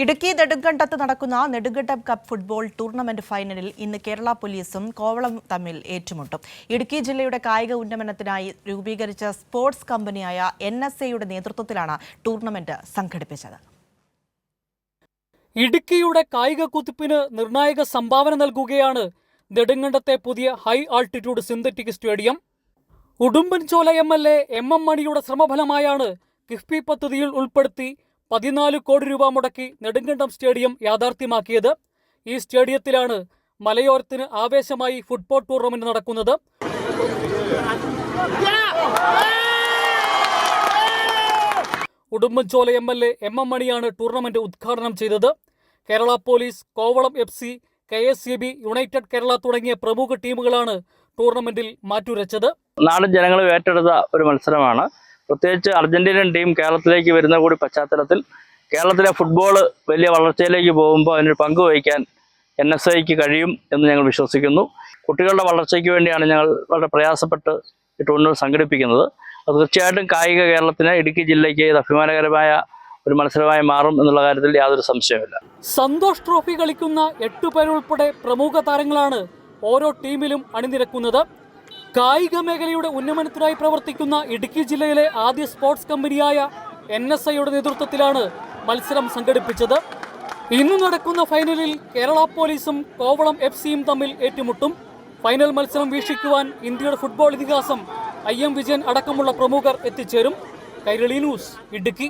ഇടുക്കി നെടുങ്കണ്ടത്ത് നടക്കുന്ന Nedumkandam cup football tournament ഫൈനലിൽ ഇന്ന് കേരള പോലീസും കോവളം തമ്മിൽ ഏറ്റുമുട്ടും. ഇടുക്കി ജില്ലയുടെ കായിക ഉന്നമനത്തിനായി രൂപീകരിച്ച സ്പോർട്സ് കമ്പനിയായ എൻ എസ് എയുടെ നേതൃത്വത്തിലാണ് ടൂർണമെന്റ് സംഘടിപ്പിച്ചത്. ഇടുക്കിയുടെ കായിക കുതിപ്പിന് നിർണായക സംഭാവന നൽകുകയാണ് നെടുങ്കണ്ടത്തെ പുതിയ high altitude synthetic stadium. Udumbanchola M L A M M മണിയുടെ ശ്രമഫലമായാണ് കിഫ്ബി പദ്ധതിയിൽ ഉൾപ്പെടുത്തി പതിനാല് കോടി രൂപ മുടക്കി നെടുങ്കണ്ടം സ്റ്റേഡിയം യാഥാർത്ഥ്യമാക്കിയത്. ഈ സ്റ്റേഡിയത്തിലാണ് മലയോരത്തിന് ആവേശമായി ഫുട്ബോൾ ടൂർണമെന്റ് നടക്കുന്നത്. Udumbanchola M L A M M മണിയാണ് ടൂർണമെന്റ് ഉദ്ഘാടനം ചെയ്തത്. Kerala police Kovalam F C K S C B united Kerala തുടങ്ങിയ പ്രമുഖ ടീമുകളാണ് ടൂർണമെന്റിൽ മാറ്റുരച്ചത്. നാടൻ ജനങ്ങളും ഏറ്റെടുത്ത ഒരു മത്സരമാണ്. പ്രത്യേകിച്ച് അർജന്റീനൻ ടീം കേരളത്തിലേക്ക് വരുന്ന കൂടി പശ്ചാത്തലത്തിൽ കേരളത്തിലെ ഫുട്ബോൾ വലിയ വളർച്ചയിലേക്ക് പോകുമ്പോൾ അതിനൊരു പങ്ക് വഹിക്കാൻ എൻ എസ് ഐക്ക് കഴിയും എന്ന് ഞങ്ങൾ വിശ്വസിക്കുന്നു. കുട്ടികളുടെ വളർച്ചയ്ക്ക് വേണ്ടിയാണ് ഞങ്ങൾ വളരെ പ്രയാസപ്പെട്ട് ഈ ടൂർണമെന്റ് സംഘടിപ്പിക്കുന്നത്. അത് തീർച്ചയായിട്ടും കായിക കേരളത്തിന് ഇടുക്കി ജില്ലയ്ക്ക് ഇത് അഭിമാനകരമായ ഒരു മത്സരമായി മാറും എന്നുള്ള കാര്യത്തിൽ യാതൊരു സംശയമില്ല സന്തോഷ് ട്രോഫി കളിക്കുന്ന എട്ടു പേരുൾപ്പെടെ പ്രമുഖ താരങ്ങളാണ് ഓരോ ടീമിലും അണിനിരക്കുന്നത്. കായിക മേഖലയുടെ ഉന്നമനത്തിനായി പ്രവർത്തിക്കുന്ന ഇടുക്കി ജില്ലയിലെ ആദ്യ സ്പോർട്സ് കമ്പനിയായ എൻ എസ് ഐയുടെ നേതൃത്വത്തിലാണ് മത്സരം സംഘടിപ്പിച്ചത്. ഇന്ന് നടക്കുന്ന ഫൈനലിൽ കേരള പോലീസും കോവളം എഫ് സിയും തമ്മിൽ ഏറ്റുമുട്ടും. ഫൈനൽ മത്സരം വീക്ഷിക്കുവാൻ ഇന്ത്യയുടെ ഫുട്ബോൾ ഇതിഹാസം ഐ എം വിജയൻ അടക്കമുള്ള പ്രമുഖർ എത്തിച്ചേരും. കൈരളി ന്യൂസ് ഇടുക്കി.